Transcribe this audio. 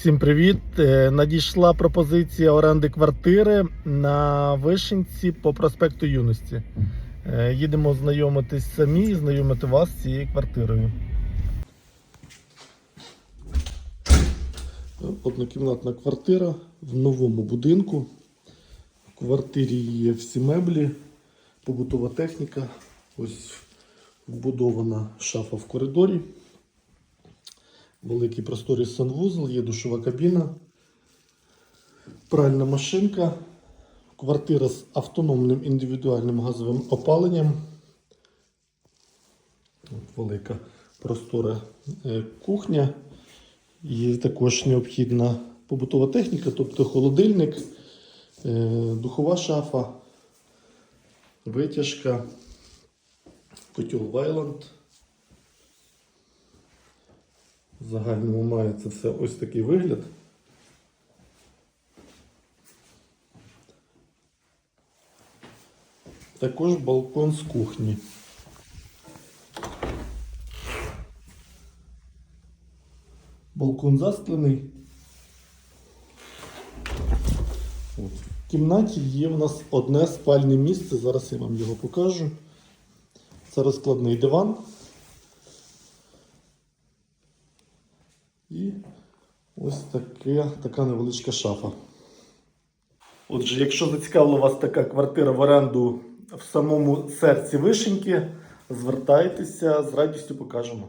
Всім привіт! Е, Надійшла пропозиція оренди квартири на Вишенці по проспекту Юності. Е, Їдемо знайомитись самі і знайомити вас з цією квартирою. Однокімнатна квартира в новому будинку. В квартирі є всі меблі, побутова техніка. Ось вбудована шафа в коридорі. Великий просторий санвузол, є душова кабіна, пральна машинка, квартира з автономним індивідуальним газовим опаленням. Велика простора е, кухня. Є також необхідна побутова техніка, тобто холодильник, е, духова шафа, витяжка, котел Вайланд. В загальному має це все ось такий вигляд. Також балкон з кухні. Балкон засклений. От. В кімнаті є в нас одне спальне місце. Зараз я вам його покажу. Це розкладний диван. І ось таке, така невеличка шафа. Отже, якщо зацікавила вас така квартира в оренду в самому серці Вишеньки, звертайтеся, з радістю покажемо.